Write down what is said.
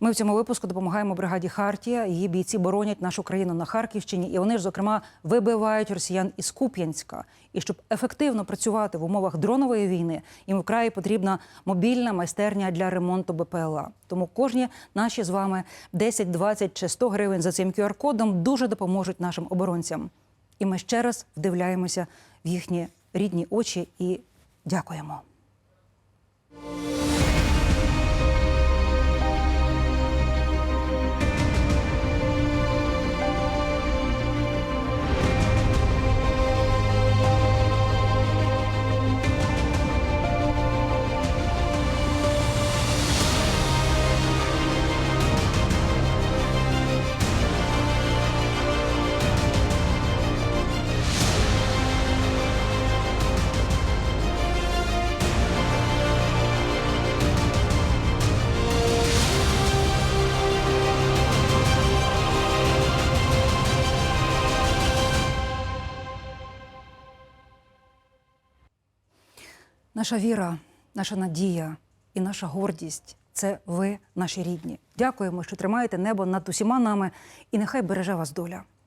Ми в цьому випуску допомагаємо бригаді Хартія. Її бійці боронять нашу країну на Харківщині, і вони ж, зокрема, вибивають росіян із Куп'янська. І щоб ефективно працювати в умовах дронової війни, їм вкрай потрібна мобільна майстерня для ремонту БПЛА. Тому кожні наші з вами 10, 20 чи 100 гривень за цим QR-кодом дуже допоможуть нашим оборонцям. І ми ще раз вдивляємося в їхні рідні очі і дякуємо. Наша віра, наша надія і наша гордість це ви, наші рідні. Дякуємо, що тримаєте небо над усіма нами, і нехай береже вас доля.